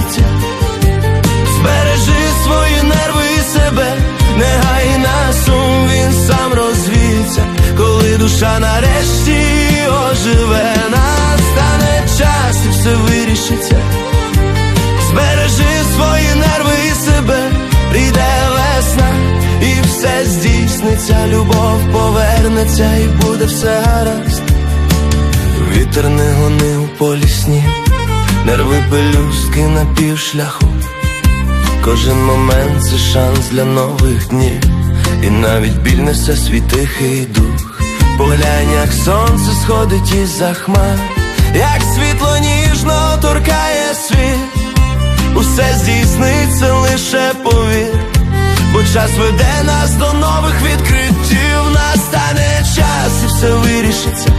вирішиться. Збережи свої нерви і себе, не на сум, він сам розвіється, коли душа нарешті оживе, настане час і все вирішиться. Збережи свої нерви і себе, прийде весна, і все здійсниться, любов повернеться, і буде все гаразд. Вітер не гони у полі сніг, нерви пелюстки на півшляху. Кожен момент це шанс для нових днів, і навіть біль несе свій тихий дух. Поглянь, як сонце сходить із за хмар, як світло ніжно торкає світ. Усе здійсниться лише повір, бо час веде нас до нових відкриттів, настане час і все вирішиться.